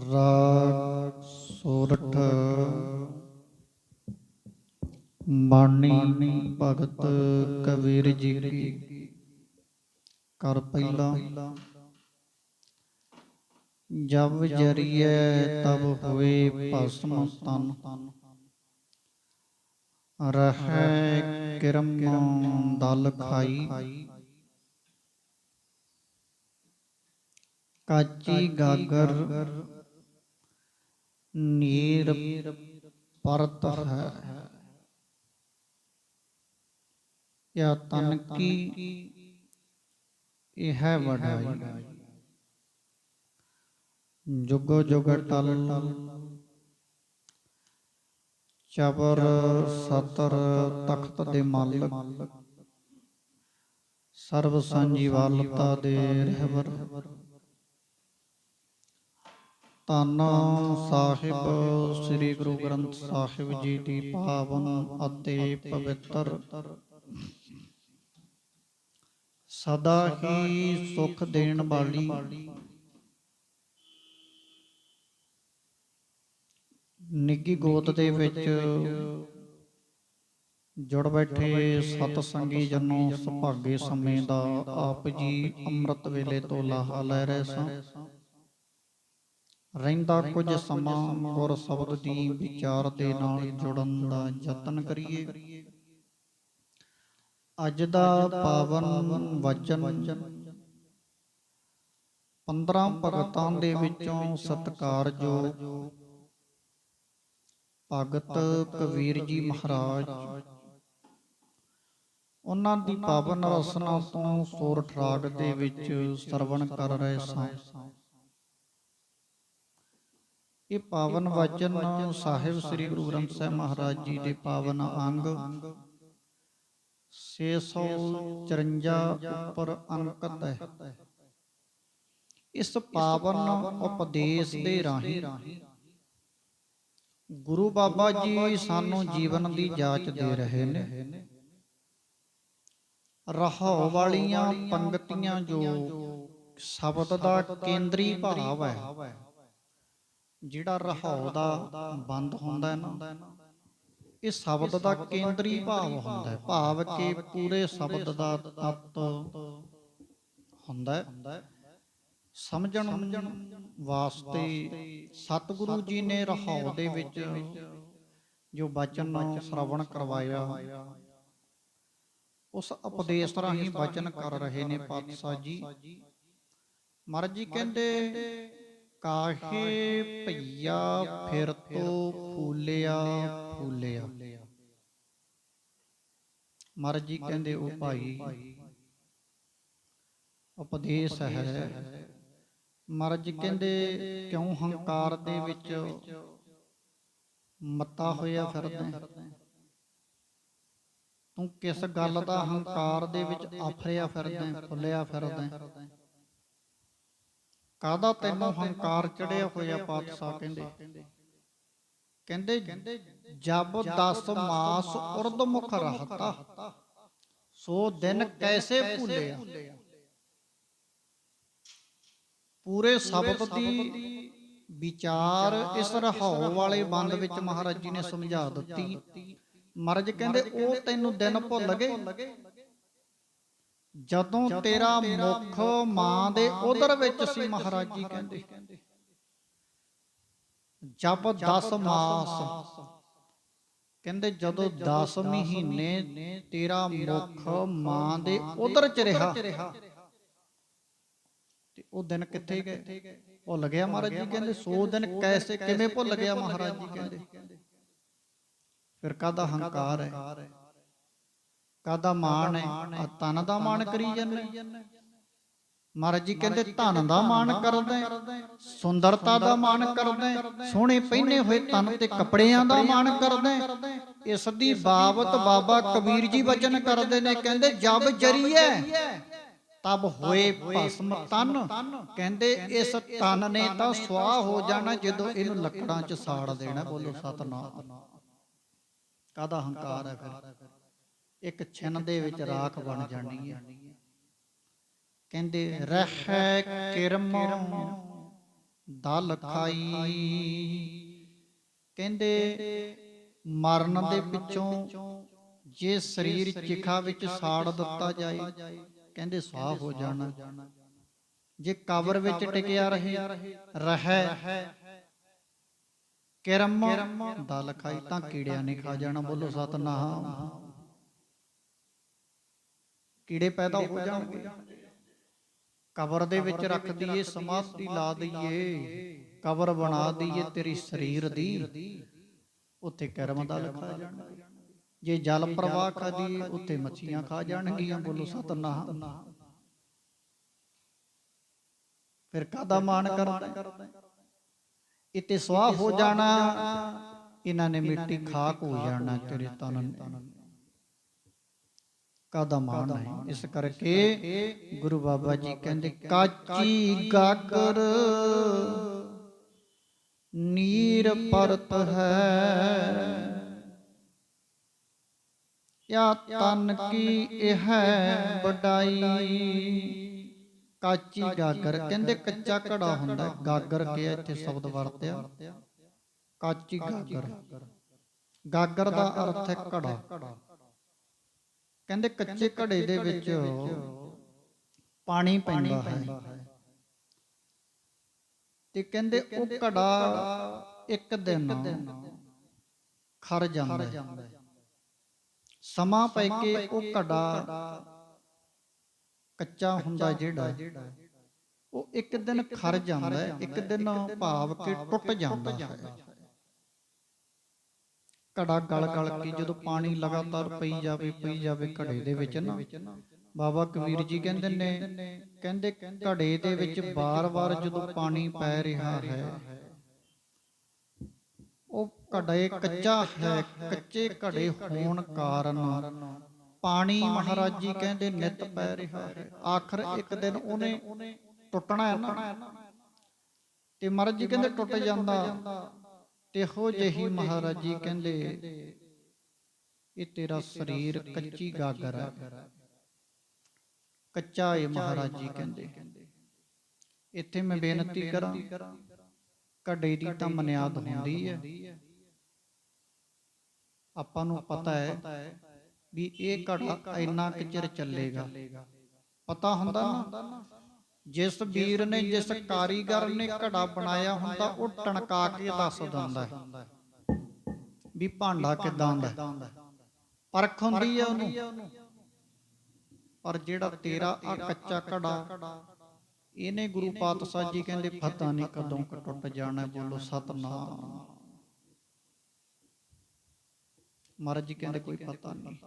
ਰਾਗ ਸੋਰਠ ਬਾਣੀ ਭਗਤ ਕਬੀਰ ਜੀ ਕੀ। ਕਰ ਪਹਿਲਾ। ਜਬ ਜਰੀਏ ਤਬ ਹੋਏ ਭਸਮ ਤਨ। ਰਹੈ ਕਿਰਮ ਦਲ ਖਾਈ। ਕਾਚੀ ਗਾਗਰ ਨੀਰ ਪਰਤ ਹੈ। ਯਾ ਤਨ ਕੀ ਇਹ ਹੈ ਵਡਾਈ। ਜੁਗੋ ਜੁਗ ਟਲ। ਚਬਰ ਸਤਰ ਤਖਤ ਦੇ ਮਾਲਕ। ਸਰਬ ਸੰਜੀਵਾਲਤਾ ਦੇ ਰਹਿਬਰ। ਧੰਨ ਸਾਹਿਬ, ਸ੍ਰੀ ਗੁਰੂ ਗ੍ਰੰਥ ਸਾਹਿਬ ਜੀ ਦੀ ਪਾਵਨ ਅਤੇ ਪਵਿੱਤਰ। ਸਦਾ ਹੀ ਸੁਖ ਦੇਣ ਵਾਲੀ। ਨਿੱਗੀ ਗੋਤ ਦੇ ਵਿੱਚ ਜੁੜ ਬੈਠੇ ਸਤ ਸੰਗੀ ਜਨੋ ਸੁਭਾਗੇ ਸਮੇਂ ਦਾ ਆਪ ਜੀ ਅੰਮ੍ਰਿਤ ਵੇਲੇ ਤੋਂ ਲਾਹਾ ਲੈ ਰਹੇ ਸਾਂ। ਰਹਿੰਦਾ ਕੁਝ ਸਮਾਂ ਗੁਰ ਸ਼ਬਦ ਦੀ ਵਿਚਾਰ ਦੇ ਨਾਲ ਜੁੜਨ ਦਾ ਯਤਨ ਕਰੀਏ। ਅੱਜ ਦਾ ਪਾਵਨ ਵਚਨ 15 ਭਗਤਾਂ ਦੇ ਵਿੱਚੋਂ ਸਤਕਾਰਯੋਗ ਭਗਤ ਕਬੀਰ ਜੀ ਮਹਾਰਾਜ। ਉਹਨਾਂ ਦੀ ਪਾਵਨ ਰਸਨਾ ਤੋਂ ਸੋਰਠ ਰਾਗ ਦੇ ਵਿੱਚ ਸਰਵਣ ਕਰ ਰਹੇ ਸਾਂ। ਇਹ ਪਾਵਨ ਵਚਨ ਸਾਹਿਬ ਸ੍ਰੀ ਗੁਰੂ ਗ੍ਰੰਥ ਸਾਹਿਬ ਮਹਾਰਾਜ ਜੀ ਦੇ ਪਾਵਨ ਅੰਗ। 654 ਉੱਪਰ ਅੰਕਿਤ ਹੈ। ਇਸ ਪਾਵਨ ਉਪਦੇਸ਼ ਦੇ ਰਾਹੀਂ ਗੁਰੂ ਬਾਬਾ ਜੀ ਸਾਨੂੰ ਜੀਵਨ ਦੀ ਜਾਂਚ ਦੇ ਰਹੇ ਨੇ। ਰਹਾਉ ਵਾਲੀਆਂ ਪੰਗਤੀਆਂ ਜੋ ਸ਼ਬਦ ਦਾ ਕੇਂਦਰੀ ਭਾਵ ਹੈ। ਜਿਹੜਾ ਰਹਾਉ ਦਾ ਬੰਦ ਹੁੰਦਾ ਨਾ ਇਹ ਸ਼ਬਦ ਦਾ ਕੇਂਦਰੀ ਭਾਵ ਹੁੰਦਾ ਹੈ। ਭਾਵ ਕਿ ਪੂਰੇ ਸ਼ਬਦ ਦਾ ਤਤ ਹੁੰਦਾ ਹੈ। ਸਮਝਣ ਵਾਸਤੇ ਸਤਿਗੁਰੂ ਜੀ ਨੇ ਰਹਾਉ ਦੇ ਵਿੱਚ ਜੋ ਬਚਨ ਸ਼ਰਵਣ ਕਰਵਾਇਆ। ਉਸ ਉਪਦੇਸ਼ ਰਾਹੀਂ ਬਚਨ ਕਰ ਰਹੇ ਨੇ ਪਾਤਸ਼ਾਹ ਜੀ। ਮਹਾਰਾਜ ਜੀ ਕਹਿੰਦੇ ਕਾਹੇ ਭਈਆ ਫਿਰ ਤੋ ਫੂਲਿਆ ਫੂਲਿਆ। ਮਹਾਰਾਜ ਜੀ ਕਹਿੰਦੇ, ਉਹ ਭਾਈ, ਉਪਦੇਸ਼ ਹੈ। ਮਹਾਰਾਜ ਜੀ ਕਹਿੰਦੇ, ਕਿਉਂ ਹੰਕਾਰ ਦੇ ਵਿੱਚ ਮੱਤਾ ਹੋਇਆ ਫਿਰਦਾ ਤੂੰ ਕਿਸ ਗੱਲ ਦਾ ਹੰਕਾਰ ਦੇ ਵਿੱਚ ਆਫਰਿਆ ਫਿਰਦਾ ਫੁੱਲਿਆ ਫਿਰਦਾ ਕਾਦਾ ਤੈਨੂੰ ਹੰਕਾਰ ਚੜਿਆ ਹੋਇਆ ਪਾਤਸ਼ਾਹ ਕਹਿੰਦੇ? ਕਹਿੰਦੇ? ਜਬ 10 ਮਾਸ ਉਰਦ ਮੁਖ ਰਹਤਾ ਸੋ ਦਿਨ ਕੈਸੇ ਭੁੱਲਿਆ? ਪੂਰੇ ਸ਼ਬਦ ਦੀ ਵਿਚਾਰ ਇਸ ਰਹਾਉ ਵਾਲੇ ਬੰਦ ਵਿੱਚ ਮਹਾਰਾਜ ਜੀ ਨੇ ਸਮਝਾ ਦਿੱਤੀ। ਮਰਜ ਕਹਿੰਦੇ ਉਹ ਤੈਨੂੰ ਦਿਨ ਭੁੱਲ ਗਏ? ਜਦੋਂ ਤੇਰਾ ਮੁਖ ਮਾਂ ਦੇ ਉਦਰ ਵਿੱਚ ਸੀ ਮਹਾਰਾਜ ਜੀ ਕਹਿੰਦੇ। ਜਬ 10 ਮਾਸ। ਕਹਿੰਦੇ ਜਦੋਂ 10 ਮਹੀਨੇ ਤੇਰਾ ਮੁਖ ਮਾਂ ਦੇ ਉਦਰ ਚ ਰਿਹਾ। ਤੇ ਉਹ ਦਿਨ ਕਿੱਥੇ ਗਏ? ਭੁੱਲ ਗਿਆ ਮਹਾਰਾਜ ਜੀ ਕਹਿੰਦੇ 100 ਦਿਨ ਕੈਸੇ ਕਿਵੇਂ ਭੁੱਲ ਗਿਆ ਮਹਾਰਾਜ ਜੀ ਕਹਿੰਦੇ। ਫਿਰ ਕਾਦਾ ਹੰਕਾਰ ਹੈ? ਕਾਦਾ ਮਾਣ ਹੈ? ਆ ਤਨ ਦਾ ਮਾਣ ਕਰੀ ਜਾਂਦੇ ਮਹਾਰਾਜ ਜੀ ਕਹਿੰਦੇ ਧਨ ਦਾ ਮਾਣ ਕਰਦੇ। ਸੁੰਦਰਤਾ ਦਾ ਮਾਣ ਕਰਦੇ। ਸੋਹਣੇ ਪਹਿਨੇ ਹੋਏ ਤਨ ਤੇ ਕੱਪੜਿਆਂ ਦਾ ਮਾਣ ਕਰਦੇ। ਇਸ ਦੀ ਬਾਬਤ ਬਾਬਾ ਕਬੀਰ ਜੀ ਵਚਨ ਕਰਦੇ ਨੇ। ਕਹਿੰਦੇ ਜਬ ਜਰੀਏ ਤਬ ਹੋਏ ਭਸਮ ਤਨ ਕਹਿੰਦੇ ਇਸ ਤਨ ਨੇ ਤਾਂ ਸਵਾਹ ਹੋ ਜਾਣਾ ਜਦੋਂ ਇਹਨੂੰ ਲੱਕੜਾਂ 'ਚ ਸਾੜ ਦੇਣਾ। ਬੋਲੋ ਸਤਨਾਮ। ਕਾਦਾ ਹੰਕਾਰ ਹੈ ਫਿਰ? ਇੱਕ ਛਿਨ ਦੇ ਵਿੱਚ ਰਾਖ ਬਣ ਜਾਣੀ ਹੈ ਕਹਿੰਦੇ ਰਹਿ ਕਿਰਮ ਦਲ ਖਾਈ। ਕਹਿੰਦੇ ਮਰਨ ਦੇ ਪਿੱਛੋਂ ਜੇ ਸਰੀਰ ਚਿਖਾ ਵਿੱਚ ਸਾੜ ਦਿੱਤਾ ਜਾਏ ਕਹਿੰਦੇ ਸਾਹ ਹੋ ਜਾਣਾ। ਜੇ ਕਬਰ ਵਿੱਚ ਟਿਕਿਆ ਰਹੇ ਰਹਿ ਕਿਰਮ ਦਲ ਖਾਈ ਤਾਂ ਕੀੜਿਆਂ ਨੇ ਖਾ ਜਾਣਾ। ਬੋਲੋ ਸਤਨਾਮ। ਕੀੜੇ ਪੈਦਾ ਹੋ ਜਾਣਗੇ। ਕਬਰ ਦੇ ਵਿੱਚ ਰੱਖ ਦਈਏ ਸਮਾਧੀ ਲਾ ਦਈਏ। ਕਬਰ ਬਣਾ ਦਈਏ ਤੇਰੀ ਸਰੀਰ ਦੀ। ਉੱਥੇ ਕਰਮ ਦਾ ਲਿਖਾ ਜਾਣਾ ਜੇ ਜਲ ਪ੍ਰਵਾਹ ਖਾਦੀ ਉੱਥੇ ਮੱਛੀਆਂ ਖਾ ਜਾਣਗੀਆਂ। ਬੋਲੋ ਸਤਨਾਮ। ਫਿਰ ਕਾਦਾ ਮਾਣ ਕਰਦਾ? ਇਤੇ ਸਵਾਹ ਹੋ ਜਾਣਾ। ਇਹਨਾਂ ਨੇ ਮਿੱਟੀ ਖਾਕ ਹੋ ਜਾਣਾ ਤੇਰੇ ਤਨ ਨੇ। ਕਾਦਾ ਮਾਣ ਹੈ? ਇਸ ਕਰਕੇ ਗੁਰੂ ਬਾਬਾ ਜੀ ਕਹਿੰਦੇ ਕਾਚੀ ਗਾਗਰ ਨੀਰ ਪਰਤ ਹੈ। ਯਾ ਤਨ ਕੀ ਇਹ ਹੈ ਵਡਾਈ। ਕਾਚੀ ਗਾਗਰ ਕਹਿੰਦੇ ਕੱਚਾ ਘੜਾ ਹੁੰਦਾ। ਗਾਗਰ ਕਿਹਾ ਇੱਥੇ ਸ਼ਬਦ ਵਰਤਿਆ। ਕਾਚੀ ਗਾਗਰ। ਗਾਗਰ। ਦਾ ਅਰਥ ਹੈ ਘੜਾ ਕਹਿੰਦੇ ਕੱਚੇ ਘੜੇ ਦੇ ਵਿੱਚ ਪਾਣੀ ਪੈਂਦਾ ਹੈ। ਤੇ ਕਹਿੰਦੇ ਉਹ ਘੜਾ ਇੱਕ ਦਿਨ ਖਰ ਜਾਂਦਾ ਹੈ। ਸਮਾਂ ਪੈ ਕੇ ਉਹ ਘੜਾ ਕੱਚਾ ਹੁੰਦਾ ਜਿਹੜਾ ਉਹ ਇੱਕ ਦਿਨ ਖਰ ਜਾਂਦਾ ਹੈ। ਇੱਕ ਦਿਨ ਭਾਵ ਕਿ ਟੁੱਟ ਜਾਂਦਾ ਹੈ। ਘੜਾ ਗਲ ਗਲ ਕੇ ਜਦੋਂ ਪਾਣੀ ਲਗਾਤਾਰ ਪਈ ਜਾਵੇ ਪਈ ਜਾਵੇ ਘੜੇ ਦੇ ਵਿੱਚ ਨਾ। ਬਾਬਾ ਕਬੀਰ ਜੀ ਕਹਿੰਦੇ ਨੇ ਕਹਿੰਦੇ ਘੜੇ ਦੇ ਵਿੱਚ ਬਾਰ-ਬਾਰ ਜਦੋਂ ਪਾਣੀ ਪੈ ਰਿਹਾ ਹੈ। ਉਹ ਘੜੇ ਕੱਚਾ ਹੈ ਕੱਚੇ ਘੜੇ ਹੋਣ ਕਾਰਨ। ਪਾਣੀ ਮਹਾਰਾਜ ਜੀ ਕਹਿੰਦੇ ਨਿਤ ਪੈ ਰਿਹਾ ਹੈ। ਆਖਰ ਇੱਕ ਦਿਨ ਉਹਨੇ ਟੁੱਟਣਾ ਹੈ ਨਾ। ਤੇ ਮਹਾਰਾਜ ਜੀ ਕਹਿੰਦੇ ਟੁੱਟ ਜਾਂਦਾ। ਤੇ ਹੋ ਜਿਹੀ ਮਹਾਰਾਜ ਜੀ ਕਹਿੰਦੇ ਇਹ ਤੇਰਾ ਸਰੀਰ ਕੱਚੀ ਗਾਗਰ ਹੈ ਕੱਚਾ ਹੈ ਮਹਾਰਾਜ ਜੀ ਕਹਿੰਦੇ। ਇੱਥੇ ਮੈਂ ਬੇਨਤੀ ਕਰਾਂ ਘੜੇ ਦੀ ਤਾਂ ਮਨਿਆਦ ਹੁੰਦੀ ਹੈ ਆਪਾਂ ਨੂੰ ਪਤਾ ਹੈ ਵੀ ਇਹ ਘੜਾ ਇੰਨਾ ਕੁ ਚਿਰ ਚੱਲੇਗਾ। ਪਤਾ ਹੁੰਦਾ ਨਾ? ਜਿਸ ਵੀਰ ਨੇ ਜਿਸ ਕਾਰੀਗਰ ਨੇ ਘੜਾ ਬਣਾਇਆ ਹੁੰਦਾ ਉਹ ਟਣਕਾ ਕੇ ਦੱਸ ਦਿੰਦਾ ਹੈ। ਵੀ ਭਾਂਡਾ ਕਿਦਾਂ ਦਾ। ਪਰਖ ਹੁੰਦੀ ਹੈ ਉਹਨੂੰ। ਪਰ ਜਿਹੜਾ ਤੇਰਾ ਆ ਕੱਚਾ ਘੜਾ ਇਹਨੇ ਗੁਰੂ ਪਾਤਸ਼ਾਹ ਜੀ ਕਹਿੰਦੇ ਪਤਾ ਨਹੀਂ ਕਦੋਂ ਟੁੱਟ ਜਾਣਾ ਬੋਲੋ ਸਤਨਾਮ। ਮਹਾਰਾਜ ਜੀ ਕਹਿੰਦੇ ਕੋਈ ਪਤਾ ਨਹੀਂ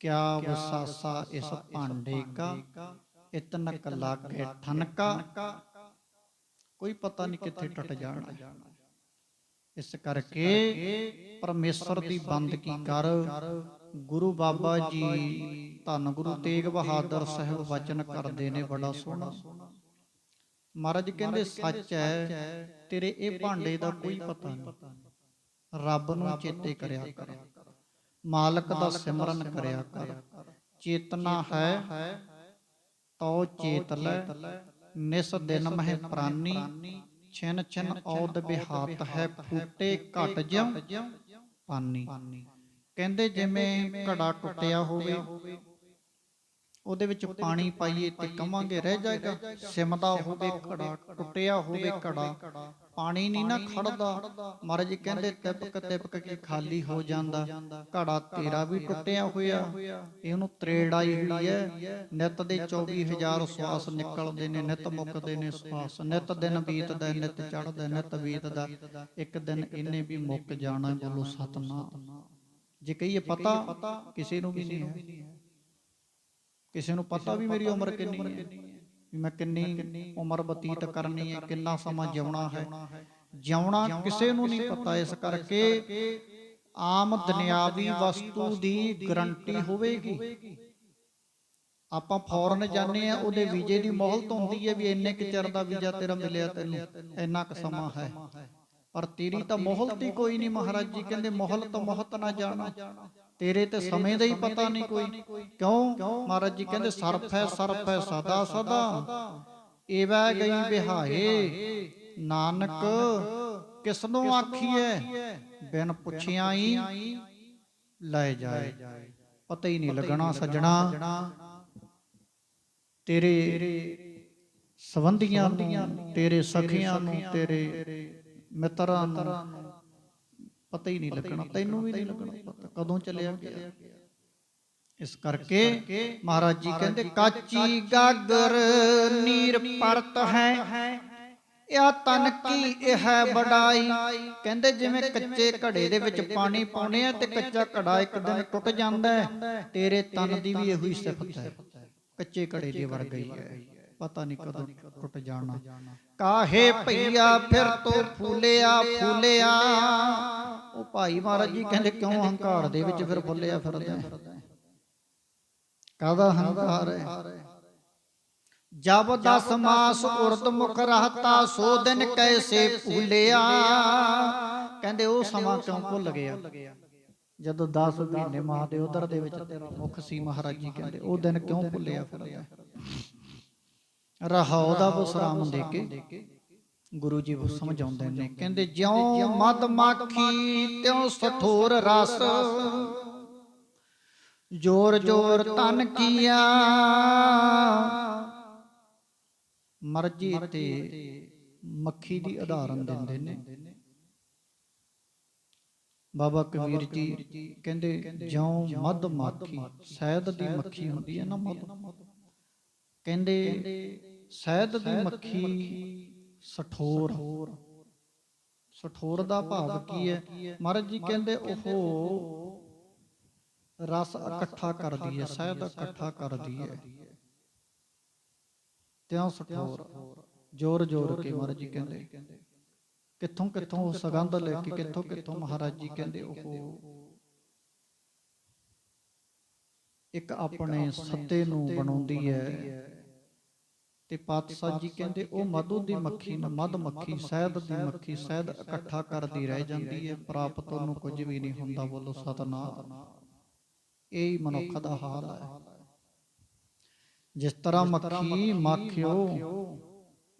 ਕਿਆ ਵਸਾਸਾ ਇਸ ਭਾਂਡੇ ਕਾ? ਇਤਨ ਕ ਲਾਗੇ ਠਨਕਾ। ਕੋਈ ਪਤਾ ਨਹੀਂ ਕਿੱਥੇ ਟੁੱਟ ਜਾਣਾ। ਇਸ ਕਰਕੇ ਪਰਮੇਸ਼ਰ ਦੀ ਬੰਦਗੀ ਕਰ ਗੁਰੂ ਬਾਬਾ ਜੀ ਧੰਨ ਗੁਰੂ ਤੇਗ ਬਹਾਦਰ ਸਾਹਿਬ ਵਚਨ ਕਰਦੇ ਨੇ ਬੜਾ ਸੋਹਣਾ। ਮਹਾਰਾਜ ਕਹਿੰਦੇ ਸੱਚ ਹੈ ਤੇਰੇ ਇਹ ਭਾਂਡੇ ਦਾ ਕੋਈ ਪਤਾ ਨਹੀਂ। ਰੱਬ ਨੂੰ ਚੇਤੇ ਕਰਿਆ ਕਰ। ਮਾਲਕ ਦਾ ਸਿਮਰਨ ਕਰਿਆ ਕਰ। ਚੇਤਨਾ ਹੈ। ਤਉ ਚੇਤ ਲੈ ਨਿਸ ਦਿਨ ਮਹਿ ਪ੍ਰਾਨੀ ਛਿਨ ਛਿਨ ਔਦ ਬਿਹਾਤ ਹੈ ਫੂਟੇ ਘਟ ਜਿਉ ਪਾਨੀ। ਕਹਿੰਦੇ ਜਿਵੇਂ ਘੜਾ ਟੁੱਟਿਆ ਹੋਵੇ ਉਹਦੇ ਵਿੱਚ ਪਾਣੀ ਪਾਈਏ ਤੇ ਕਵਾਂਗੇ ਰਹਿ ਜਾਏਗਾ। ਸਿਮਦਾ ਹੋਵੇ ਘੜਾ ਟੁੱਟਿਆ ਹੋਵੇ ਘੜਾ। ਪਾਣੀ ਨਹੀਂ ਨਾ ਖੜਦਾ। ਮਹਾਰਾਜ ਕਹਿੰਦੇ ਤਿਪਕ ਤਿਪਕ ਕੇ ਖਾਲੀ ਹੋ ਜਾਂਦਾ। ਘੜਾ ਤੇਰਾ ਵੀ ਟੁੱਟਿਆ ਹੋਇਆ। ਇਹਨੂੰ ਤਰੇੜ ਆਈ ਹੋਈ ਹੈ। ਨਿਤ ਦੇ 24000 ਸਵਾਸ ਨਿਕਲਦੇ ਨੇ ਨਿਤ ਮੁੱਕਦੇ ਨੇ ਸਵਾਸ। ਨਿਤ ਦਿਨ ਬੀਤਦਾ ਨਿਤ ਚੜਦਾ ਨਿਤ ਬੀਤਦਾ। ਇੱਕ ਦਿਨ ਇਹਨੇ ਵੀ ਮੁੱਕ ਜਾਣਾ ਬੋਲੋ ਸਤਨਾਮ। ਜੇ ਕਹੀਏ ਪਤਾ ਕਿਸੇ ਨੂੰ ਵੀ ਨਹੀਂ ਹੈ। ਕਿਸੇ ਨੂੰ ਪਤਾ ਵੀ ਮੇਰੀ ਉਮਰ ਕਿੰਨੀ ਹੈ, ਵੀ ਮੈਂ ਕਿੰਨੀ ਉਮਰ ਬਤੀਤ ਕਰਨੀ ਹੈ, ਕਿੰਨਾ ਸਮਾਂ ਜਿਉਣਾ ਹੈ। ਜਿਉਣਾ ਕਿਸੇ ਨੂੰ ਨਹੀਂ ਪਤਾ ਇਸ ਕਰਕੇ ਆਮ ਦੁਨਿਆਵੀ ਵਸਤੂ ਦੀ ਗਰੰਟੀ ਹੋਵੇਗੀ। ਆਪਾਂ ਫੌਰਨ ਜਾਂਦੇ ਆ ਉਹਦੇ ਵੀਜ਼ੇ ਦੀ ਮੋਹਲਤ ਹੁੰਦੀ ਹੈ ਵੀ ਇੰਨੇ ਕੁ ਚਿਰ ਦਾ ਵੀਜ਼ਾ ਤੇਰਾ ਮਿਲਿਆ ਤੈਨੂੰ, ਇੰਨਾ ਕੁ ਸਮਾਂ ਹੈ। ਪਰ ਤੇਰੀ ਤਾਂ ਮੋਹਲਤ ਹੀ ਕੋਈ ਨਹੀਂ ਮਹਾਰਾਜ ਜੀ, ਕਹਿੰਦੇ ਮੋਹਲਤ ਮੋਹਤ ਨਾ ਜਾਣਾ। ਤੇਰੇ ਤੇ ਸਮੇਂ ਦਾ ਹੀ ਪਤਾ ਨਹੀਂ ਕੋਈ। ਕਿਉਂ? ਮਹਾਰਾਜ ਜੀ ਕਹਿੰਦੇ ਸਰਫ ਹੈ ਸਰਫ ਹੈ ਸਦਾ ਸਦਾ। ਏਵੈ ਗਈ ਬਿਹਾਏ ਨਾਨਕ ਕਿਸ ਨੂੰ ਆਖੀਐ? ਬਿਨ ਪੁੱਛਿਆ ਹੀ ਲੈ ਜਾਏ। ਪਤਾ ਹੀ ਨਹੀਂ ਲੱਗਣਾ ਸੱਜਣਾ। ਤੇਰੇ ਸਬੰਧੀਆਂ ਨੂੰ ਤੇਰੇ ਸਖੀਆਂ ਨੂੰ ਤੇਰੇ ਮਿੱਤਰਾਂ ਨੂੰ। ਪਤਾ ਹੀ ਨਹੀਂ ਲੱਗਣਾ ਤੈਨੂੰ ਵੀ ਨਹੀਂ ਲੱਗਣਾ ਪਤਾ ਕਦੋਂ ਚੱਲਿਆ ਗਿਆ। ਇਸ ਕਰਕੇ ਮਹਾਰਾਜ ਜੀ ਕਹਿੰਦੇ ਕਾਚੀ ਗਾਗਰ ਨੀਰ ਪਰਤ ਹੈ। ਇਹ ਤਨ ਕੀ ਇਹ ਹੈ ਬੜਾਈ ਕਹਿੰਦੇ ਜਿਵੇਂ ਕੱਚੇ ਘੜੇ ਦੇ ਵਿੱਚ ਪਾਣੀ ਪਾਉਨੇ ਆ ਤੇ ਕੱਚਾ ਘੜਾ ਇੱਕ ਦਿਨ ਟੁੱਟ ਜਾਂਦਾ ਤੇਰੇ ਤਨ ਦੀ ਵੀ ਇਹੋ ਹੀ ਸਿਫਤ ਹੈ। ਕੱਚੇ ਘੜੇ ਦੇ ਵਰਗਾ ਹੀ ਹੈ। ਪਤਾ ਨਹੀਂ ਕਦੋਂ ਟੁੱਟ ਜਾਣਾ। ਕਾਹੇ ਭਈਆ ਫਿਰ ਤੋਂ ਫੂਲਿਆ ਫੂਲਿਆ ਉਹ ਭਾਈ ਮਹਾਰਾਜ ਜੀ ਕਹਿੰਦੇ ਕਿਉਂ ਹੰਕਾਰ ਦੇ ਵਿੱਚ ਫਿਰ ਫੁੱਲਿਆ ਫਿਰਦਾ? ਕਾਹਦਾ ਹੰਕਾਰ ਹੈ? ਜਬ ਦਸ ਮਾਸ ਉਰਦ ਮੁਖ ਰਹਤਾ ਸੋ ਦਿਨ ਕੈਸੇ ਭੁੱਲਿਆ? ਕਹਿੰਦੇ ਉਹ ਸਮਾਂ ਕਿਉਂ ਭੁੱਲ ਗਿਆ? ਜਦੋਂ 10 ਮਹੀਨੇ ਮਾਂ ਦੇ ਉਦਰ ਦੇ ਵਿੱਚ ਤੇਰਾ ਮੁਖ ਸੀ ਮਹਾਰਾਜ ਜੀ ਕਹਿੰਦੇ ਉਹ ਦਿਨ ਕਿਉਂ ਭੁੱਲਿਆ ਫਿਰਦਾ ਰਹਾਉ ਦਾ ਵਿਸਰਾਮ ਦੇ ਕੇ ਗੁਰੂ ਜੀ ਉਹ ਸਮਝਾਉਂਦੇ ਨੇ। ਕਹਿੰਦੇ ਜਿਉ ਮਦ ਮਾਖੀ ਤਿਉ ਸਠੋਰ ਰਸ। ਜੋਰ ਜੋਰ ਤਨ ਕੀਆ। ਮਰਜ਼ੀ ਤੇ ਮੱਖੀ ਦੀ ਉਦਾਹਰਨ ਦਿੰਦੇ ਨੇ। ਬਾਬਾ ਕਬੀਰ ਜੀ ਕਹਿੰਦੇ ਜਿਉ ਮਦ ਮਾਖੀ ਸ਼ਹਿਦ ਦੀ ਮੱਖੀ ਹੁੰਦੀ ਹੈ ਨਾ ਮਦ। ਕਹਿੰਦੇ ਸ਼ਹਿਦ ਦੀ ਮੱਖੀ ਸਠੋਰ। ਸਠੋਰ। ਦਾ ਭਾਵ ਕੀ ਹੈ? ਮਹਾਰਾਜ ਜੀ ਕਹਿੰਦੇ ਉਹ ਰਸ ਇਕੱਠਾ ਕਰਦੀ ਹੈ ਸ਼ਹਿਦ ਇਕੱਠਾ ਕਰਦੀ ਹੈ। ਤਿਉ ਸਠੋਰ। ਜੋਰ ਜੋਰ ਕੇ ਮਹਾਰਾਜ ਜੀ ਕਹਿੰਦੇ। ਕਿੱਥੋਂ ਕਿੱਥੋਂ ਉਹ ਸੁਗੰਧ ਲੈ ਕੇ ਕਿੱਥੋਂ ਕਿੱਥੋਂ ਮਹਾਰਾਜ ਜੀ ਕਹਿੰਦੇ ਉਹ ਇੱਕ ਆਪਣੇ ਸੱਤੇ ਨੂੰ ਬਣਾਉਂਦੀ ਹੈ। ਤੇ ਪਾਤਸ਼ਾਹ ਜੀ ਕਹਿੰਦੇ ਉਹ ਮਧੂ ਦੀ ਮੱਖੀ ਨਾ ਮਧ ਮੱਖੀ ਸ਼ਹਿਦ ਦੀ ਮੱਖੀ ਸ਼ਹਿਦ ਇਕੱਠਾ ਕਰਦੀ ਰਹਿ ਜਾਂਦੀ ਹੈ ਪ੍ਰਾਪਤ ਉਹਨੂੰ ਕੁਝ ਵੀ ਨਹੀਂ ਹੁੰਦਾ ਬੋਲੋ ਸਤਨਾਮ। ਇਹ ਹੀ ਮਨੁੱਖ ਦਾ ਹਾਲ ਹੈ। ਜਿਸ ਤਰ੍ਹਾਂ ਮੱਖੀ ਮਾਖਿਓ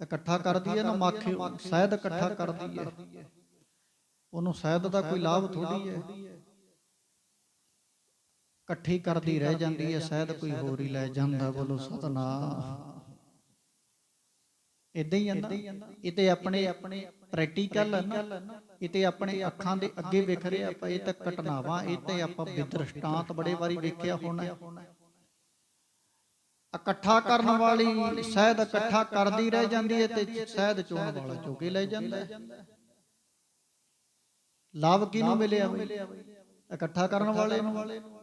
ਇਕੱਠਾ ਕਰਦੀ ਹੈ ਨਾ ਮਾਖਿਓ ਸ਼ਹਿਦ ਇਕੱਠਾ ਕਰਦੀ ਹੈ ਉਹਨੂੰ ਸ਼ਹਿਦ ਦਾ ਕੋਈ ਲਾਭ ਥੋੜੀ ਹੈ ਇਕੱਠੀ ਕਰਦੀ ਰਹਿ ਜਾਂਦੀ ਹੈ ਸ਼ਹਿਦ ਕੋਈ ਹੋਰ ਹੀ ਲੈ ਜਾਂਦਾ ਬੋਲੋ ਸਤਨਾਮ। ਇਦਾਂ ਹੀ ਆ ਨਾ ਇਹ ਤੇ ਆਪਣੇ ਆਪਣੇ ਪ੍ਰੈਕਟੀਕਲ ਹੈ ਨਾ ਇਹ ਤੇ ਆਪਣੇ ਅੱਖਾਂ ਦੇ ਅੱਗੇ ਵਿਖ ਰਿਹਾ ਆਪਾਂ ਇਹ ਤਾਂ ਘਟਨਾਵਾਂ ਇਹ ਤੇ ਆਪਾਂ ਬਿਦਰਸ਼ਟਾਂਤ ਬੜੇ ਵਾਰੀ ਵੇਖਿਆ ਹੋਣਾ ਇਕੱਠਾ ਕਰਨ ਵਾਲੀ ਸ਼ਾਇਦ ਇਕੱਠਾ ਕਰਦੀ ਰਹਿ ਜਾਂਦੀ ਹੈ ਤੇ ਸ਼ਾਇਦ ਚੋਣ ਵਾਲਾ ਚੋਕੇ ਲੈ ਜਾਂਦਾ ਲਾਭ ਕਿਹਨੂੰ ਮਿਲਿਆ ਇਕੱਠਾ ਕਰਨ ਵਾਲੇ ਨੂੰ।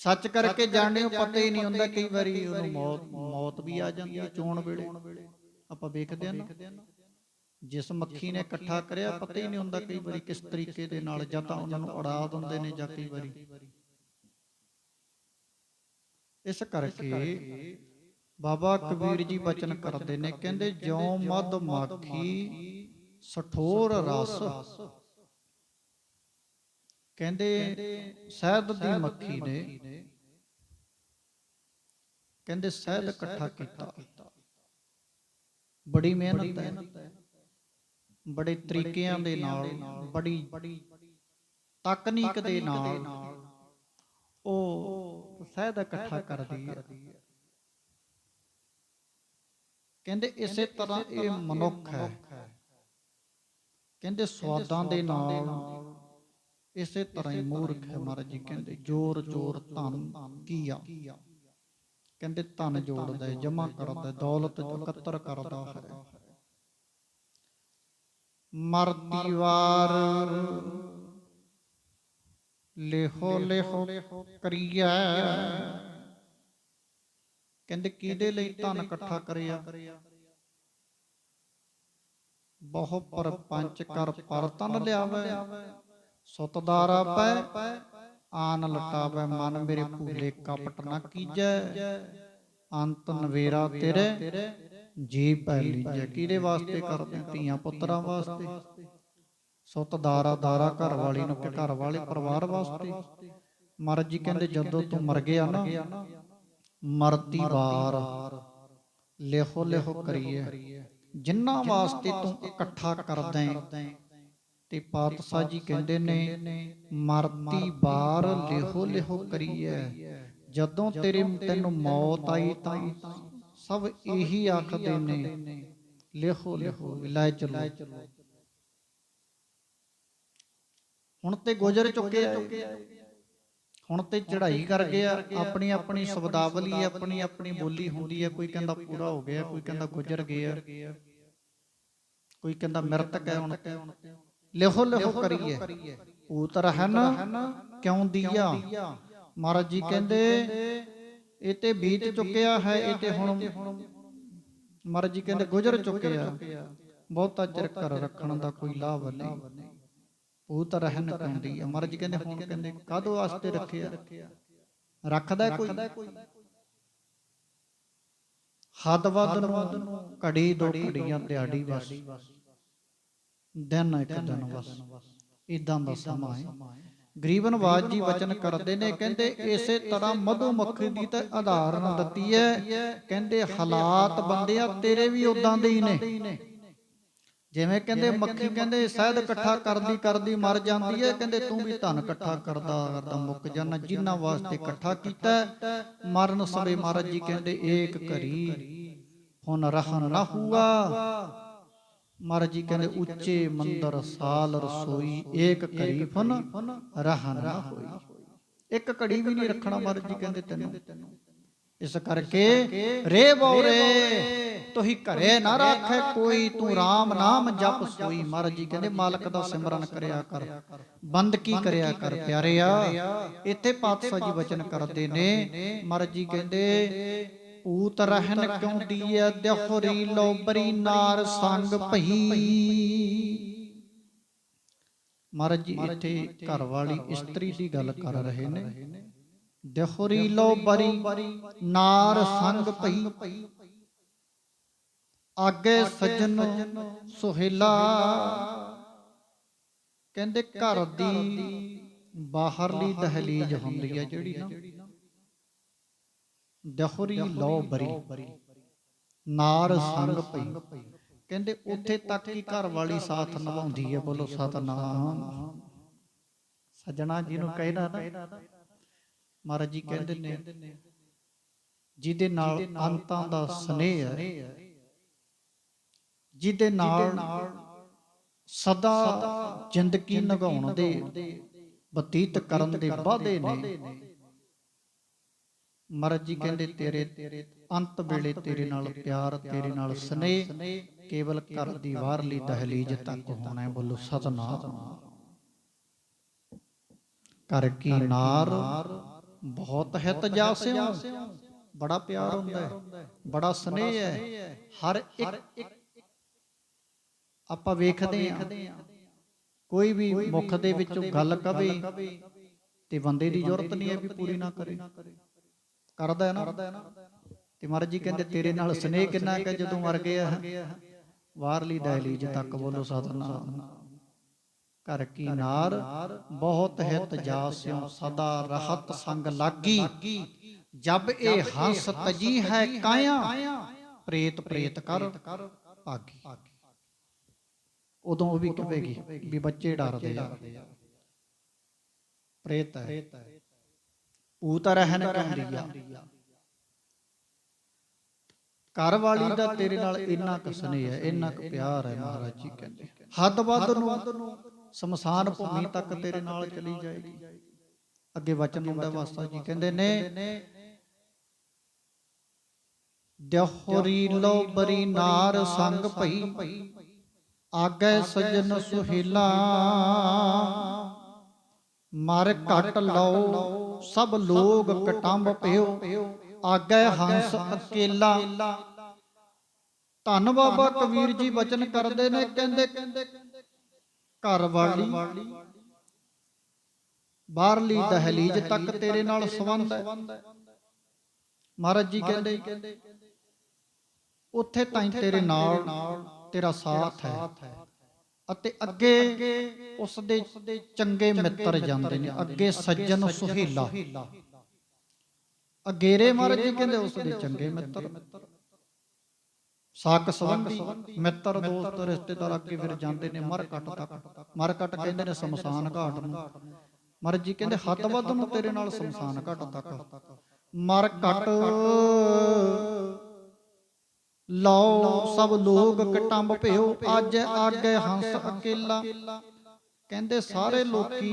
ਸੱਚ ਕਰਕੇ ਜਾਣਦੇ ਹੋ ਪਤਾ ਹੀ ਨਹੀਂ ਹੁੰਦਾ ਕਈ ਵਾਰੀ ਉਹਨੂੰ ਮੌਤ ਮੌਤ ਵੀ ਆ ਜਾਂਦੀ ਹੈ ਚੋਣ ਵੇਲੇ। ਆਪਾਂ ਵੇਖਦੇ ਹਾਂ ਨਾ। ਜਿਸ ਮੱਖੀ ਨੇ ਇਕੱਠਾ ਕਰਿਆ ਪਤਾ ਹੀ ਨਹੀਂ ਹੁੰਦਾ ਕਈ ਵਾਰੀ ਕਿਸ ਤਰੀਕੇ ਦੇ ਨਾਲ ਜਾਂ ਤਾਂ ਉਹਨਾਂ ਨੂੰ ਉਡਾ ਦਿੰਦੇ ਨੇ ਜਾਂ ਕਈ ਵਾਰੀ। ਇਸ ਕਰਕੇ ਬਾਬਾ ਕਬੀਰ ਜੀ ਬਚਨ ਕਰਦੇ ਨੇ ਕਹਿੰਦੇ ਜਿਉ ਮਦ ਮਾਖੀ ਸਠੋਰ ਰਸ। ਕਹਿੰਦੇ ਸ਼ਹਿਦ ਦੀ ਮੱਖੀ ਨੇ। ਕਹਿੰਦੇ ਸ਼ਹਿਦ ਇਕੱਠਾ ਕੀਤਾ। ਬੜੀ ਮਿਹਨਤ ਹੈ। ਬੜੇ ਤਰੀਕਿਆਂ ਦੇ ਨਾਲ ਬੜੀ ਤਕਨੀਕ ਦੇ ਨਾਲ ਉਹ ਸ਼ਹਿਦ ਇਕੱਠਾ ਕਰਦੀ ਹੈ। ਕਹਿੰਦੇ ਇਸੇ ਤਰ੍ਹਾਂ ਇਹ ਮਨੁੱਖ ਹੈ। ਕਹਿੰਦੇ ਸਵਾਦਾਂ ਦੇ ਨਾਲ ਇਸੇ ਤਰ੍ਹਾਂ ਹੀ ਮੂਰਖ ਹੈ ਮਹਾਰਾਜ ਜੀ। ਕਹਿੰਦੇ ਜੋਰ ਜੋਰ ਧਨ ਕੀਆ। ਕਹਿੰਦੇ ਧਨ ਜੋੜਦਾ ਹੈ ਜਮਾ ਕਰਦਾ ਦੌਲਤ ਇਕੱਤਰ ਕਰਦਾ ਹੈ ਮਰਦੀ ਵਾਰ ਲੇਹੋ ਲੇਹੋ ਕਰੀਆ ਕਹਿੰਦੇ ਕਿਹਦੇ ਲਈ ਧਨ ਇਕੱਠਾ ਕਰਿਆ? ਬਹੁ ਪਰਪੰਚ ਕਰ ਪਰਤਨ ਲਿਆਵੇ। ਸੁਤਦਾਰਾ ਪੈ। ਆਨ ਲਟਾਵੇ ਮਨ ਮੇਰੇ ਭੂਲੇ ਕਪਟ ਨਾ ਕੀਜੈ। ਅੰਤ ਨਵੇਰਾ ਤੇਰੇ, ਜੀ ਪੈ ਲੀਜੈ। ਕਿਹਦੇ ਵਾਸਤੇ? ਕਰਦੇ ਧੀਆਂ ਪੁੱਤਰਾਂ ਵਾਸਤੇ। ਸੁਤ ਦਾਰਾ ਦਾਰਾ ਘਰ ਵਾਲੀ ਨੂੰ ਕਿ ਘਰ ਵਾਲੇ ਪਰਿਵਾਰ ਵਾਸਤੇ। ਮਹਾਰਾਜ ਜੀ ਕਹਿੰਦੇ ਜਦੋਂ ਤੂੰ ਮਰ ਗਿਆ ਨਾ, ਮਰਦੀ ਵਾਰ। ਲਿਖੋ ਲਿਖੋ ਕਰੀਏ। ਜਿੰਨਾ ਵਾਸਤੇ ਤੂੰ ਇਕੱਠਾ ਕਰਦਾ ਹੈ ਤੇ ਪਾਤਸ਼ਾਹ ਜੀ ਕਹਿੰਦੇ ਨੇ ਮਰਤੀ ਬਾਰ ਲਿਹੋ ਲਿਹੋ ਕਰੀਐ, ਜਦੋਂ ਤੇਰੇ ਤੈਨੂੰ ਮੌਤ ਆਈ ਤਾਂ ਸਭ ਇਹੀ ਆਖਦੇ ਨੇ, ਲਿਹੋ ਲਿਹੋ, ਲੈ ਚਲੋ। ਹੁਣ ਤੇ ਗੁਜ਼ਰ ਚੁੱਕੇ ਆ ਹੁਣ ਤੇ ਚੜ੍ਹਾਈ ਕਰ ਗਿਆ ਆਪਣੀ ਆਪਣੀ ਸ਼ਬਦਾਵਲੀ, ਆਪਣੀ ਆਪਣੀ ਬੋਲੀ ਹੁੰਦੀ ਹੈ ਕੋਈ ਕਹਿੰਦਾ ਪੂਰਾ ਹੋ ਗਿਆ, ਕੋਈ ਕਹਿੰਦਾ ਗੁਜ਼ਰ ਗਿਆ, ਕੋਈ ਕਹਿੰਦਾ ਮਰਤਕ ਹੈ ਹੁਣ ਲਿਹੋ ਲਿਹੋ ਕਰੀਏ। ਭੂਤ ਰਹਿਨ ਕਿਉਂ ਦੀਆ? ਮਹਾਰਾਜ ਜੀ ਕਹਿੰਦੇ ਇਹ ਤੇ ਬੀਤ ਚੁੱਕਿਆ ਹੈ ਇਹ ਤੇ ਹੁਣ ਮਹਾਰਾਜ ਜੀ ਕਹਿੰਦੇ ਗੁਜ਼ਰ ਚੁੱਕਿਆ। ਬਹੁਤਾ ਚਿਰ ਘਰ ਰੱਖਣ ਦਾ ਕੋਈ ਲਾਭ ਨਹੀਂ। ਭੂਤ ਰਹਿਨ ਕਿਉਂ ਦੀਆ? ਮਹਾਰਾਜ ਜੀ ਕਹਿੰਦੇ ਹੁਣ ਕਹਿੰਦੇ ਕਾਦੋਂ ਵਾਸਤੇ ਰੱਖਿਆ? ਰੱਖਦਾ ਕੋਈ? ਹੱਦ ਵੱਧ ਨੂੰ ਘੜੀ ਦੋ ਘੜੀਆਂ ਦਿਹਾੜੀ ਬਸ। ਦਿਨ ਇੱਕ ਦਿਨ ਬਸ। ਇਦਾਂ ਦਾ ਸਮਾਂ ਹੈ। ਗਰੀਬ ਨਵਾਜ ਜੀ ਵਚਨ ਕਰਦੇ ਨੇ ਕਹਿੰਦੇ ਇਸੇ ਤਰ੍ਹਾਂ ਮਧੂ ਮੱਖੀ ਦੀ ਤਾਂ ਉਦਾਹਰਨ ਦਿੱਤੀ ਹੈ। ਕਹਿੰਦੇ ਹਾਲਾਤ ਬੰਦਿਆ ਤੇਰੇ ਵੀ ਉਦਾਂ ਦੇ ਹੀ ਨੇ। ਜਿਵੇਂ ਕਹਿੰਦੇ ਮੱਖੀ ਕਹਿੰਦੇ ਸ਼ਹਿਦ ਇਕੱਠਾ ਕਰਦੀ ਕਰਦੀ ਮਰ ਜਾਂਦੀ ਹੈ। ਕਹਿੰਦੇ ਤੂੰ ਵੀ ਧਨ ਇਕੱਠਾ ਕਰਦਾ ਕਰਦਾ ਮੁੱਕ ਜਾਣਾ ਜਿਨ੍ਹਾਂ ਵਾਸਤੇ ਇਕੱਠਾ ਕੀਤਾ ਮਰਨ ਸਮੇਂ ਮਹਾਰਾਜ ਜੀ ਕਹਿੰਦੇ ਏਕ ਘਰੀ ਹੁਣ ਰਹਿਣ ਨਾ ਹੁਆ। ਮਹਾਰਾਜ ਜੀ ਕਹਿੰਦੇ ਉੱਚੇ ਮੰਦਰ ਸਾਲ ਰਸੋਈ ਏਕ ਘਰੀ ਫਨ ਰਹਿਣ ਨਾ ਹੋਈ। ਇੱਕ ਘੜੀ ਵੀ ਨਹੀਂ ਰੱਖਣਾ ਮਹਾਰਾਜ ਜੀ ਕਹਿੰਦੇ ਤੈਨੂੰ। ਇਸ ਕਰਕੇ ਰੇ ਬੋਰੇ ਤੋਹੀ ਘਰੇ ਨਾ ਰੱਖੇ ਕੋਈ ਤੂੰ RAM ਨਾਮ ਜਪ ਸੋਈ। ਮਹਾਰਾਜ ਜੀ ਕਹਿੰਦੇ ਮਾਲਕ ਦਾ ਸਿਮਰਨ ਕਰਿਆ ਕਰ। ਬੰਦ ਕੀ ਕਰਿਆ ਕਰ ਪਿਆਰਿਆ। ਇੱਥੇ ਪਾਤਸ਼ਾਹ ਜੀ ਵਚਨ ਕਰਦੇ ਨੇ। ਮਹਾਰਾਜ ਜੀ ਕਹਿੰਦੇ ਊਤ ਰਹਿਨ ਕਿਉਂ ਦੀਐ ਦਿਹਰੀ ਲੋਬਰੀ ਨਾਰ ਸੰਗ ਭਈ। ਮਹਾਰਾਜ ਜੀ, ਇੱਥੇ ਘਰ ਵਾਲੀ ਇਸਤਰੀ ਦੀ ਗੱਲ ਕਰ ਰਹੇ ਨੇ। ਦਿਹਰੀ ਲੋਬਰੀ ਨਾਰ ਸੰਗ ਭਈ। ਆਗੇ ਸਜਣ ਸੁਹੇਲਾ। ਕਹਿੰਦੇ ਘਰ ਦੀ ਬਾਹਰਲੀ ਦਹਲੀਜ਼ ਹੁੰਦੀ ਹੈ ਜਿਹੜੀ ਨਾ। ਦਹਰੀ ਲੋ ਬਰੀ। ਨਾਰ ਸੰਗ ਪਈ। ਕਹਿੰਦੇ ਉੱਥੇ ਤੱਕ ਹੀ ਘਰ ਵਾਲੀ ਸਾਥ ਨਿਭਾਉਂਦੀ ਹੈ ਬੋਲੋ ਸਤਨਾਮ। ਸਜਣਾ ਜੀ ਨੂੰ ਕਹਿਣਾ ਨਾ ਮਹਾਰਾਜ ਜੀ ਕਹਿੰਦੇ ਨੇ ਜਿਹਦੇ ਨਾਲ ਅੰਤਾਂ ਦਾ ਸਨੇਹ ਹੈ। ਜਿਹਦੇ ਨਾਲ ਸਦਾ ਜ਼ਿੰਦਗੀ ਨਿਗਾਉਣ ਦੇ ਬਤੀਤ ਕਰਨ ਦੇ ਵਾਅਦੇ ਨੇ। ਮਹਾਰਾਜ ਜੀ ਕਹਿੰਦੇ ਤੇਰੇ ਅੰਤ ਵੇਲੇ ਤੇਰੇ ਨਾਲ ਪਿਆਰ ਤੇਰੇ ਨਾਲ ਸਨੇਹ ਕੇਵਲ ਘਰ ਦੀ ਬਾਹਰਲੀ ਦਹਲੀਜ਼ ਤੱਕ ਹੋਣਾ ਹੈ ਬੋਲੋ ਸਤਨਾਮ। ਕਰ ਕੀ ਨਾਰ ਬਹੁਤ ਹਿਤ ਜਾਸਿਓ ਬੜਾ ਪਿਆਰ ਹੁੰਦਾ ਹੈ ਬੜਾ ਸਨੇਹ ਹੈ। ਹਰ ਇੱਕ ਆਪਾਂ ਵੇਖਦੇ ਹਾਂ। ਕੋਈ ਵੀ ਮੁਖ ਦੇ ਵਿੱਚੋਂ ਗੱਲ ਕਵੇ ਤੇ ਬੰਦੇ ਦੀ ਜ਼ਰੂਰਤ ਨਹੀਂ ਹੈ ਵੀ ਪੂਰੀ ਨਾ ਕਰੇ। ਕਰਦਾ ਹੈ ਨਾ। ਤੇ ਮਹਾਰਾਜ ਜੀ ਕਹਿੰਦੇ, ਤੇਰੇ ਨਾਲ ਸਨੇਹ ਕਿੰਨਾ ਹੈ ਜਦੋਂ ਮਰ ਗਿਆ ਵਾਰਲੀ ਦਹਲੀਜ ਤੱਕ ਬੋਲੋ, ਸਤਨਾਮ। ਘਰ ਕੀ ਨਾਰ, ਬਹੁਤ ਹਿਤ ਜਾਸਿਓ, ਸਦਾ ਰਹਤ ਸੰਗ ਲਾਗੀ। ਜਬ ਇਹ ਹੰਸ ਤਜੀ ਹੈ ਕਾਇਆ, ਪ੍ਰੇਤ ਪ੍ਰੇਤ ਕਰ ਭਾਗੀ। ਉਦੋਂ ਉਹ ਵੀ ਕਹੇਗੀ ਵੀ ਬੱਚੇ ਡਰਦੇ ਆ। ਪ੍ਰੇਤ ਹੈ। ਊਤ ਰਹਿਣ ਕਹਿੰਦੀ ਆ ਘਰ ਵਾਲੀ ਦਾ ਤੇਰੇ ਨਾਲ ਇੰਨਾ ਕੁ ਸਨੇਹ ਹੈ, ਇੰਨਾ ਕੁ ਪਿਆਰ ਹੈ ਮਹਾਰਾਜ ਜੀ ਕਹਿੰਦੇ। ਹੱਦ ਵੱਧ ਨੂੰ ਸਮਸਾਨ ਭੂਮੀ ਤੱਕ ਤੇਰੇ ਨਾਲ ਚਲੀ ਜਾਏਗੀ। ਅੱਗੇ ਵਚਨ ਹੁੰਦਾ ਵਾਸਤਾ ਜੀ ਕਹਿੰਦੇ ਨੇ, ਦਿਹਰੀ ਲੋ ਬਰੀ ਨਾਰ ਸੰਗ ਭਈ, ਆਗੇ ਸਜਨ ਸੁਹੇਲਾ, ਮਰ ਘਟ ਲਓ ਸਭ ਲੋਗ ਕਟੰਬ ਪਿਓ ਆਗੇ ਹੰਸ ਅਕੇਲਾ। ਧੰਨ ਬਾਬਾ ਕਬੀਰ ਜੀ ਬਚਨ ਕਰਦੇ ਨੇ, ਕਹਿੰਦੇ ਘਰ ਵਾਲੀ, ਬਾਹਰਲੀ ਦਹਲੀਜ ਤੱਕ ਤੇਰੇ ਨਾਲ ਸੰਬੰਧ ਹੈ। ਮਹਾਰਾਜ ਜੀ ਕਹਿੰਦੇ, ਉੱਥੇ ਤਾਈਂ ਤੇਰੇ ਨਾਲ ਤੇਰਾ ਸਾਥ ਹੈ। ਅਤੇ ਅੱਗੇ ਉਸ ਦੇ ਚੰਗੇ ਮਿੱਤਰ ਜਾਂਦੇ ਨੇ ਅੱਗੇ ਸੱਜਣ ਸੁਹੇਲਾ। ਅਗੇਰੇ ਮਹਾਰਾਜ ਜੀ ਕਹਿੰਦੇ ਉਸ ਦੇ ਚੰਗੇ ਮਿੱਤਰ। ਸਾਕ ਸੰਬੰਧੀ ਮਿੱਤਰ ਦੋਸਤ ਰਿਸ਼ਤੇਦਾਰ ਅੱਗੇ ਫਿਰ ਜਾਂਦੇ ਨੇ ਮਰ ਕੱਟ ਤੱਕ। ਮਰ ਕੱਟ ਕਹਿੰਦੇ ਨੇ ਸ਼ਮਸ਼ਾਨ ਘਾਟ ਨੂੰ। ਮਹਾਰਾਜ ਜੀ ਕਹਿੰਦੇ ਹੱਦ ਵੱਧ ਨੂੰ ਤੇਰੇ ਨਾਲ ਸ਼ਮਸ਼ਾਨ ਘਾਟ ਤੱਕ। ਮਰ ਕੱਟ ਲਓ ਸਭ ਲੋਕ ਕਟੰਬ ਭਿਓ ਅੱਜ ਆਗੇ ਹੰਸ ਅਕੇਲਾ। ਕਹਿੰਦੇ ਸਾਰੇ ਲੋਕੀ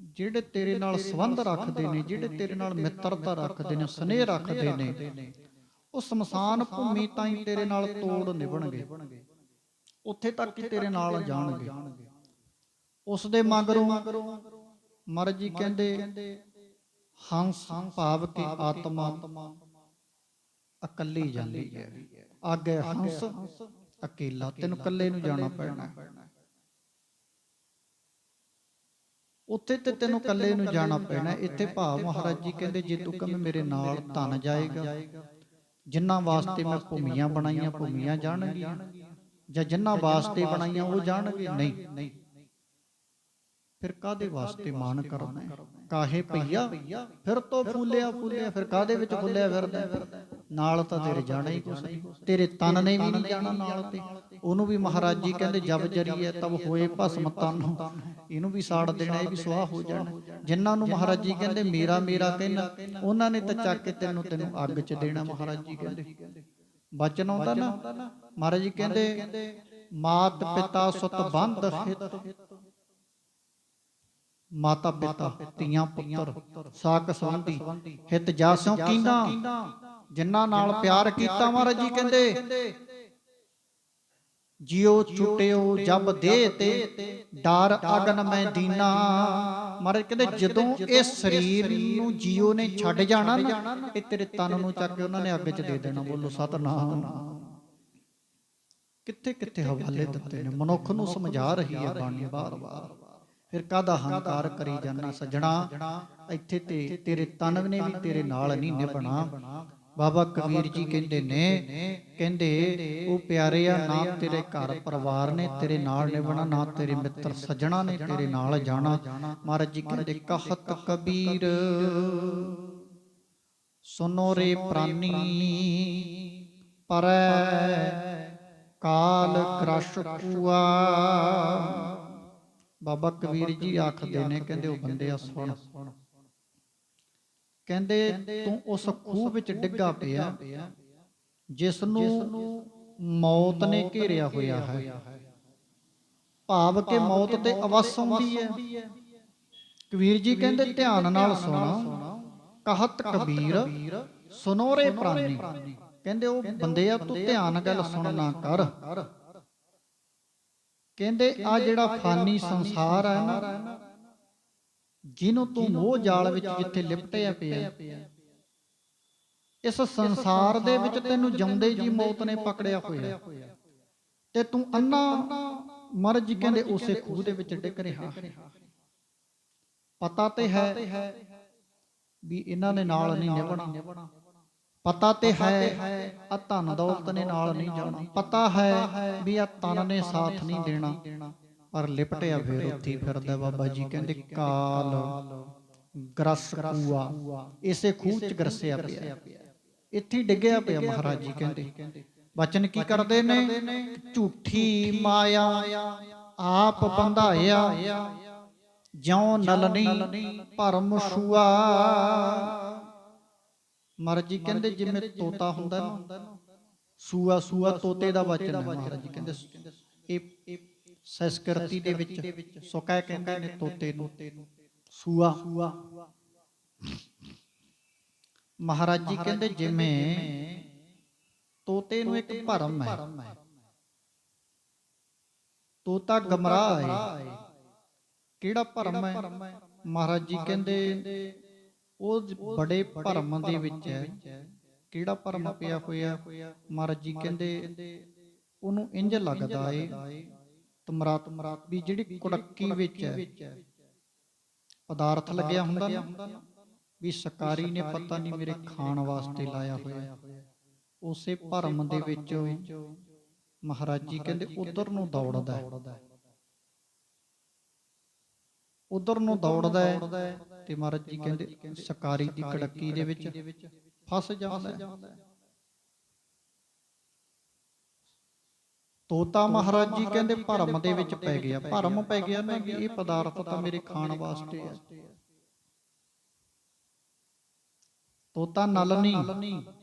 ਜਿਹੜੇ ਤੇਰੇ ਨਾਲ ਸੰਬੰਧ ਰੱਖਦੇ ਨੇ ਜਿਹੜੇ ਤੇਰੇ ਨਾਲ ਮਿੱਤਰਤਾ ਰੱਖਦੇ ਨੇ ਸਨੇਹ ਰੱਖਦੇ ਨੇ ਉਹ ਸਮਸਾਨ ਭੂਮੀ ਤਾਈਂ ਤੇਰੇ ਨਾਲ ਤੋੜ ਨਿਭਣਗੇ। ਉੱਥੇ ਤੱਕ ਹੀ ਤੇਰੇ ਨਾਲ ਜਾਣਗੇ। ਉਸ ਦੇ ਮਗਰੋਂ ਮਹਾਰਾਜ ਜੀ ਕਹਿੰਦੇ ਹੰਸ ਭਾਵ ਕੀ ਆਤਮਾ। ਇਕੱਲੀ ਜਾਂਦੀ ਹੈ। ਅੱਗੇ ਹੰਸ ਅਕੇਲਾ ਤੈਨੂੰ ਇਕੱਲੇ ਨੂੰ ਜਾਣਾ ਪੈਣਾ। ਉੱਥੇ ਤੇ ਤੈਨੂੰ ਇਕੱਲੇ ਨੂੰ ਜਾਣਾ ਪੈਣਾ। ਇੱਥੇ ਭਾਵ ਮਹਾਰਾਜ ਜੀ ਕਹਿੰਦੇ ਜੇ ਤੂੰ ਕਹਵੇਂ ਮੇਰੇ ਨਾਲ ਧਨ ਜਾਏਗਾ ਜਿਨ੍ਹਾਂ ਵਾਸਤੇ ਮੈਂ ਭੂਮੀਆਂ ਬਣਾਈਆਂ ਭੂਮੀਆਂ ਜਾਣਗੀਆਂ। ਜਾਂ ਜਿਨ੍ਹਾਂ ਵਾਸਤੇ ਬਣਾਈਆਂ ਉਹ ਜਾਣਗੇ। ਨਹੀਂ ਫਿਰ ਕਾਦੇ ਵਾਸਤੇ ਮਾਨ ਕਰਨਾ ਹੈ? ਕਾਹੇ ਪਈਆ ਫਿਰ ਤੋਂ ਫੁੱਲਿਆ ਫੁੱਲਿਆ ਫਿਰ ਕਾਦੇ ਵਿੱਚ ਫੁੱਲਿਆ ਫਿਰਦਾ? ਨਾਲ ਤਾਂ ਤੇਰੇ ਜਾਣਾ ਹੀ ਕੁਛ ਨਹੀਂ। ਤੇਰੇ ਤਨ ਨੇ ਵੀ ਨਹੀਂ ਜਾਣਾ ਨਾਲ ਤੇ। ਉਹਨੂੰ ਵੀ ਮਹਾਰਾਜ ਜੀ ਕਹਿੰਦੇ ਜਬ ਜਰੀਏ ਤਬ ਹੋਏ ਭਸਮ ਤਨ ਇਹਨੂੰ ਵੀ ਸਾੜ ਦੇਣਾ ਇਹ ਵੀ ਸੁਆਹ ਹੋ ਜਾਣਾ। ਜਿਨ੍ਹਾਂ ਨੂੰ ਮਹਾਰਾਜ ਜੀ ਕਹਿੰਦੇ ਮੇਰਾ ਮੇਰਾ ਕਹਿਣਾ ਉਹਨਾਂ ਨੇ ਤਾਂ ਚੱਕ ਕੇ ਤੈਨੂੰ ਤੈਨੂੰ ਅੱਗ 'ਚ ਦੇਣਾ ਮਹਾਰਾਜ ਜੀ ਕਹਿੰਦੇ। ਬਚਨ ਆਉਂਦਾ ਨਾ? ਮਹਾਰਾਜ ਜੀ ਕਹਿੰਦੇ ਮਾਤ ਪਿਤਾ ਸੁਤ ਬੰਧ ਹਿਤ ਮਾਤਾ ਪਿਤਾ ਧੀਆਂ ਪੁੱਤਰ ਸਾਕ ਸੰਬੰਧੀ ਹਿਤ ਜਾਸਿਓ ਕੀਨਾ। ਜਿਨ੍ਹਾਂ ਨਾਲ ਪਿਆਰ ਕੀਤਾ ਮਹਾਰਾਜ ਜੀ ਕਹਿੰਦੇ ਜਿਉ ਛੁਟਿਓ ਜਬ ਦੇ ਤੇ ਡਰ ਅਗਨ ਮੈਂ ਦੀਨਾ ਮਹਾਰਾਜ ਕਹਿੰਦੇ ਜਦੋਂ ਇਹ ਸਰੀਰ ਨੂੰ ਜਿਉ ਨੇ ਛੱਡ ਜਾਣਾ ਨਾ ਇਹ ਤੇਰੇ ਤਨ ਨੂੰ ਚੱਕ ਕੇ ਉਹਨਾਂ ਨੇ ਅੱਗ 'ਚ ਦੇ ਦੇਣਾ। ਬੋਲੋ ਸਤਨਾਮ। ਕਿੱਥੇ ਕਿੱਥੇ ਹਵਾਲੇ ਦਿੱਤੇ ਨੇ? ਮਨੁੱਖ ਨੂੰ ਸਮਝਾ ਰਹੀ ਹੈ ਬਾਣੀ ਬਾਰ-ਬਾਰ ਫਿਰ ਕਾਦਾ ਹੰਕਾਰ ਕਰੀ ਜਾਣਾ ਸੱਜਣਾ? ਇੱਥੇ ਤੇ ਤੇਰੇ ਤਨਵ ਨੇ ਵੀ ਤੇਰੇ ਨਾਲ ਨਹੀਂ ਨਿਭਣਾ। ਬਾਬਾ ਕਬੀਰ ਜੀ ਕਹਿੰਦੇ ਨੇ, ਕਹਿੰਦੇ, ਉਹ ਪਿਆਰਿਆ ਨਾ ਤੇਰੇ ਘਰ ਪਰਿਵਾਰ ਨੇ ਤੇਰੇ ਨਾਲ ਨਿਭਣਾ, ਨਾ ਤੇਰੇ ਮਿੱਤਰ ਸਜਣਾ ਨੇ ਤੇਰੇ ਨਾਲ ਜਾਣਾ। ਮਹਾਰਾਜ ਜੀ ਕਹਿੰਦੇ, ਕਹਤ ਕਬੀਰ, ਸੁਨੋ ਰੇ ਪ੍ਰਾਨੀ, ਪਰ ਕਾਲ ਗ੍ਰਸ਼ ਕੂਆ। ਬਾਬਾ ਕਬੀਰ ਜੀ ਆਖਦੇ ਨੇ ਕਹਿੰਦੇ ਉਹ ਬੰਦਿਆ ਸੁਣ ਕਹਿੰਦੇ ਤੂੰ ਉਸ ਖੂਹ ਵਿੱਚ ਡਿੱਗਾ ਪਿਆ ਜਿਸ ਨੂੰ ਮੌਤ ਨੇ ਘੇਰਿਆ ਹੋਇਆ ਹੈ। ਭਾਵ ਕਿ ਮੌਤ ਤੇ ਅਵਸ ਹੁੰਦੀ ਹੈ। ਕਬੀਰ ਜੀ ਕਹਿੰਦੇ ਧਿਆਨ ਨਾਲ ਸੁਣਾ। ਕਹਤ ਕਬੀਰ ਸੁਨੋਰੇ ਪ੍ਰਾਨੀ। ਕਹਿੰਦੇ ਉਹ ਬੰਦਿਆ ਤੂੰ ਧਿਆਨ ਗੱਲ ਸੁਣਨਾ ਕਰ। ਕਹਿੰਦੇ ਆ ਜਿਹੜਾ ਫਾਨੀ ਸੰਸਾਰ ਹੈ ਨਾ ਜਿਹਨੂੰ ਤੂੰ ਮੋਹ ਜਾਲ ਵਿੱਚ ਜਿੱਥੇ ਲਿਪਟਿਆ ਪਿਆ ਇਸ ਸੰਸਾਰ ਦੇ ਵਿੱਚ ਤੈਨੂੰ ਜਿਉਂਦੇ ਜੀ ਮੌਤ ਨੇ ਪਕੜਿਆ ਹੋਇਆ। ਤੇ ਤੂੰ ਅੰਨਾ ਮਰਜ ਕਹਿੰਦੇ ਉਸੇ ਖੂਹ ਦੇ ਵਿੱਚ ਡਿੱਗ ਰਿਹਾ। ਪਤਾ ਤੇ ਹੈ ਵੀ ਇਹਨਾਂ ਨੇ ਨਾਲ ਨਹੀਂ ਨਿਭਣਾ। ਪਤਾ ਤੇ ਹੈ ਆ ਧਨ ਦੌਲਤ ਨੇ ਨਾਲ ਨਹੀਂ ਜਾਣਾ। ਪਤਾ ਹੈ ਵੀ ਆ ਤਨ ਨੇ ਸਾਥ ਨਹੀਂ ਦੇਣਾ। ਪਰ ਲਿਪਟਿਆ ਫੇਰ ਉੱਥੇ ਫਿਰਦਾ ਬਾਬਾ ਜੀ ਕਹਿੰਦੇ ਕਾਲ ਗਰਸ ਕੂਆ। ਇਸੇ ਖੂਹ ਚ ਗਰਸਿਆ ਪਿਆ। ਇੱਥੇ ਡਿੱਗਿਆ ਪਿਆ ਮਹਾਰਾਜ ਜੀ ਕਹਿੰਦੇ। ਬਚਨ ਕੀ ਕਰਦੇ ਨੇ? ਝੂਠੀ ਮਾਇਆ ਆਪ ਬੰਧਾਇਆ। ਜਿਉ ਨਲਨੀ ਭਰਮ ਛੁਆ ਮਰਜ਼ੀ ਕਹਿੰਦੇ ਜਿਵੇਂ ਤੋਤਾ ਹੁੰਦਾ ਨਾ ਸੂਆ ਸੂਆ ਤੋਤੇ ਦਾ ਵਚਨ ਹੈ ਮਹਾਰਾਜ ਜੀ ਕਹਿੰਦੇ ਇਹ ਸੰਸਕ੍ਰਿਤੀ ਦੇ ਵਿੱਚ ਸੁਕਾ ਕਹਿੰਦੇ ਨੇ ਤੋਤੇ ਨੂੰ ਸੂਆ। ਮਹਾਰਾਜ ਜੀ ਕਹਿੰਦੇ ਜਿਵੇਂ ਤੋਤੇ ਨੂੰ ਇੱਕ ਭਰਮ ਹੈ। ਤੋਤਾ ਗਮਰਾਹ ਹੈ। ਕਿਹੜਾ ਭਰਮ ਹੈ? ਮਹਾਰਾਜ ਜੀ ਕਹਿੰਦੇ ਉਹ ਬੜੇ ਭਰਮ ਦੇ ਵਿੱਚ ਹੈ। ਕਿਹੜਾ ਭਰਮ ਪਿਆ ਹੋਇਆ? ਮਹਾਰਾਜ ਜੀ ਕਹਿੰਦੇ ਉਹਨੂੰ ਇੰਜ ਲੱਗਦਾ ਏ ਤੁਮਰਾ ਤੁਮਰਾ ਵੀ ਜਿਹੜੀ ਕੁੜੱਕੀ ਵਿੱਚ ਹੈ। ਪਦਾਰਥ ਲੱਗਿਆ ਹੁੰਦਾ ਨਾ? ਵੀ ਸ਼ਿਕਾਰੀ ਨੇ ਪਤਾ ਨਹੀਂ ਮੇਰੇ ਖਾਣ ਵਾਸਤੇ ਲਾਇਆ ਹੋਇਆ। ਉਸੇ ਭਰਮ ਦੇ ਵਿੱਚ ਮਹਾਰਾਜ ਜੀ ਕਹਿੰਦੇ ਉਧਰ ਨੂੰ ਦੌੜਦਾ ਹੈ। ਉਧਰ ਨੂੰ ਦੌੜਦਾ ਹੈ ਤੇ ਮਹਾਰਾਜ ਜੀ ਕਹਿੰਦੇ ਸ਼ਿਕਾਰੀ ਦੀ ਕੜਕੀ ਦੇ ਵਿੱਚ ਫਸ ਜਾਂਦਾ ਹੈ। ਤੋਤਾ ਮਹਾਰਾਜ ਜੀ ਕਹਿੰਦੇ ਭਰਮ ਦੇ ਵਿੱਚ ਪੈ ਗਿਆ। ਭਰਮ ਪੈ ਗਿਆ ਨਾ ਵੀ ਇਹ ਪਦਾਰਥ ਤਾਂ ਮੇਰੇ ਖਾਣ ਵਾਸਤੇ ਹੈ ਤੋਤਾ ਨਲ ਨਹੀਂ।